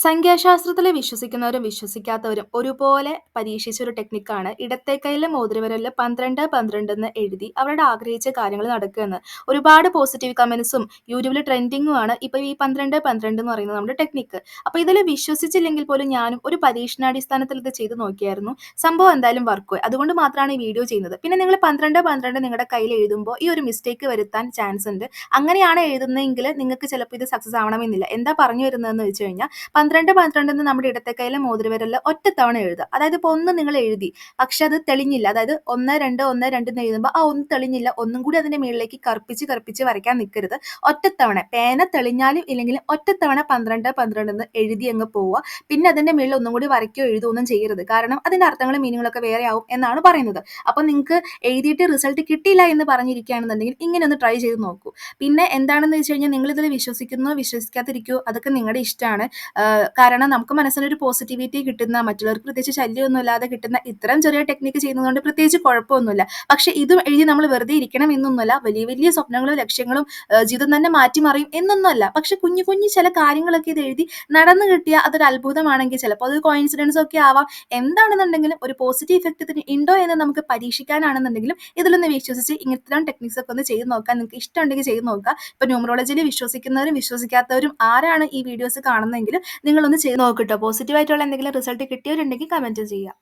സംഖ്യാശാസ്ത്രത്തിൽ വിശ്വസിക്കുന്നവരും വിശ്വസിക്കാത്തവരും ഒരുപോലെ പരീക്ഷിച്ച ഒരു ടെക്നിക്കാണ് ഇടത്തെ കയ്യിലെ മോതിരവരല്ല പന്ത്രണ്ട് പന്ത്രണ്ട് എന്ന് എഴുതി അവരുടെ ആഗ്രഹിച്ച കാര്യങ്ങൾ നടക്കുകയെന്ന്. ഒരുപാട് പോസിറ്റീവ് കമൻസും യൂട്യൂബിൽ ട്രെൻഡിങ്ങുമാണ് ഇപ്പോൾ ഈ പന്ത്രണ്ട് പന്ത്രണ്ട് എന്ന് പറയുന്നത് നമ്മുടെ ടെക്നിക്ക് അപ്പോൾ ഇതിൽ വിശ്വസിച്ചില്ലെങ്കിൽ പോലും ഞാനും ഒരു പരീക്ഷണാടിസ്ഥാനത്തിൽ ഇത് ചെയ്ത് നോക്കിയായിരുന്നു. സംഭവം എന്തായാലും വർക്ക് അതുകൊണ്ട് മാത്രമാണ് ഈ വീഡിയോ ചെയ്യുന്നത്. പിന്നെ നിങ്ങൾ പന്ത്രണ്ട് പന്ത്രണ്ട് നിങ്ങളുടെ കയ്യിൽ എഴുതുമ്പോൾ ഈ ഒരു മിസ്റ്റേക്ക് വരുത്താൻ ചാൻസ് ഉണ്ട്. അങ്ങനെയാണ് എഴുതുന്നതെങ്കിൽ നിങ്ങൾക്ക് ചിലപ്പോൾ ഇത് സക്സസ് ആവണമെന്നില്ല. എന്താ പറഞ്ഞു വരുന്നതെന്ന് വെച്ച് കഴിഞ്ഞാൽ പന്ത്രണ്ട് പന്ത്രണ്ട് എന്ന് നമ്മുടെ ഇടത്തെ കയ്യിലെ മോതിരവിരലിൽ ഒറ്റത്തവണ എഴുതുക. അതായത് ഇപ്പോൾ ഒന്ന് നിങ്ങൾ എഴുതി പക്ഷെ അത് തെളിഞ്ഞില്ല. അതായത് ഒന്ന് രണ്ട് ഒന്ന് രണ്ട് എന്ന് എഴുതുമ്പോൾ ആ ഒന്ന് തെളിഞ്ഞില്ല. ഒന്നും കൂടി അതിന്റെ മുകളിലേക്ക് കറുപ്പിച്ച് കറുപ്പിച്ച് വരയ്ക്കാൻ നിൽക്കരുത് ഒറ്റത്തവണ. പേന തെളിഞ്ഞാലും ഇല്ലെങ്കിലും ഒറ്റത്തവണ പന്ത്രണ്ട് പന്ത്രണ്ട് എന്ന് എഴുതി അങ്ങ് പോവുക. പിന്നെ അതിന്റെ മുകളിൽ ഒന്നും കൂടി വരയ്ക്കോ എഴുതുകയൊന്നും ചെയ്യരുത്. കാരണം അതിന്റെ അർത്ഥങ്ങളും മീനിങ്ങളൊക്കെ വേറെ ആവും എന്നാണ് പറയുന്നത്. അപ്പോൾ നിങ്ങൾക്ക് എഴുതിയിട്ട് റിസൾട്ട് കിട്ടിയില്ല എന്ന് പറഞ്ഞിരിക്കുകയാണെന്നുണ്ടെങ്കിൽ ഇങ്ങനെ ഒന്ന് ട്രൈ ചെയ്ത് നോക്കൂ. പിന്നെ എന്താണെന്ന് വെച്ച് കഴിഞ്ഞാൽ നിങ്ങൾ ഇതിൽ വിശ്വസിക്കുന്നു വിശ്വസിക്കാതിരിക്കുമോ അതൊക്കെ നിങ്ങളുടെ ഇഷ്ടമാണ്. കാരണം നമുക്ക് മനസ്സിനൊരു പോസിറ്റിവിറ്റി കിട്ടുന്ന മറ്റുള്ളവർക്ക് പ്രത്യേകിച്ച് ശല്യമൊന്നും ഇല്ലാതെ കിട്ടുന്ന ഇത്തരം ചെറിയ ടെക്നിക്ക് ചെയ്യുന്നതുകൊണ്ട് പ്രത്യേകിച്ച് കുഴപ്പമൊന്നുമില്ല. പക്ഷെ ഇതും എഴുതി നമ്മൾ വെറുതെ ഇരിക്കണം എന്നൊന്നുമല്ല. വലിയ വലിയ സ്വപ്നങ്ങളും ലക്ഷ്യങ്ങളും ജീവിതം തന്നെ മാറ്റിമറിയും എന്നൊന്നുമല്ല. പക്ഷെ കുഞ്ഞു കുഞ്ഞു ചില കാര്യങ്ങളൊക്കെ ഇത് എഴുതി നടന്നു കിട്ടിയ അതൊരു അത്ഭുതമാണെങ്കിൽ ചിലപ്പോൾ അത് കോയിൻസിഡൻസ് ഒക്കെ ആവാം. എന്താണെന്നുണ്ടെങ്കിലും ഒരു പോസിറ്റീവ് ഇഫക്റ്റ് ഇതിന് ഉണ്ടോ എന്ന് നമുക്ക് പരീക്ഷിക്കാനാണെന്നുണ്ടെങ്കിലും ഇതിലൊന്ന് വിശ്വസിച്ച് ഇങ്ങനത്തെ ടെക്നിക്സ് ഒക്കെ ഒന്ന് ചെയ്ത് നോക്കാൻ നിങ്ങൾക്ക് ഇഷ്ടമുണ്ടെങ്കിൽ ചെയ്ത് നോക്കുക. ഇപ്പൊ ന്യൂമറോളജിയിൽ വിശ്വസിക്കുന്നവരും വിശ്വസിക്കാത്തവരും ആരാണ് ഈ വീഡിയോസ് കാണുന്നതെങ്കിൽ നിങ്ങളൊന്ന് ചെയ്ത് നോക്കിട്ടോ പോസിറ്റീവ് ആയിട്ടുള്ള എന്തെങ്കിലും റിസൾട്ട് കിട്ടിയവരുണ്ടെങ്കിൽ കമന്റ് ചെയ്യുക